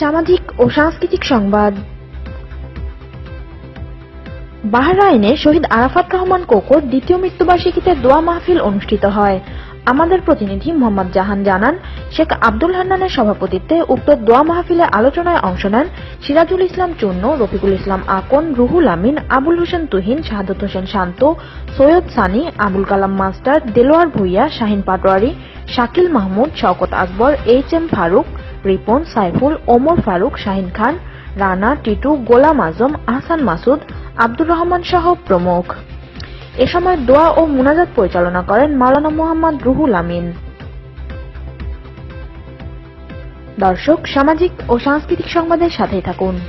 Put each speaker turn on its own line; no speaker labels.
সামাজিক ও সাংস্কৃতিক সংবাদ। বাহরাইনে শহীদ আরাফাত রহমান কোকোর দ্বিতীয় মৃত্যুবার্ষিকীতে দোয়া মাহফিল অনুষ্ঠিত হয়। আমাদের প্রতিনিধি মোহাম্মদ জাহান জানান, শেখ আব্দুল হান্নানের সভাপতিত্বে উক্ত দোয়া মাহফিলে আলোচনায় অংশ নেন Sirajul Islam Churno, Rafiqul Islam Akon, Ruhul Amin, Abul Hossain Tuhin, Shahadat Hossain Shanto, Syed Sunny, Abul Kalam master, Delwar Bhuiyan, Shahin Patwari, Shakil Mahmud, Shawkat Akbar, H M Faruk Ripon, Saiful, Omar Faruk, Shahin Khan, Rana, Titu, Golam Azam, Ahsan Masud, Abdur Rahman সহ প্রমুখ। এ সময় দোয়া ও মুনাজাত পরিচালনা করেন মাওলানা মোহাম্মদ রুহুল আমিন। দর্শক, সামাজিক ও সাংস্কৃতিক সংবাদের সাথেই থাকুন।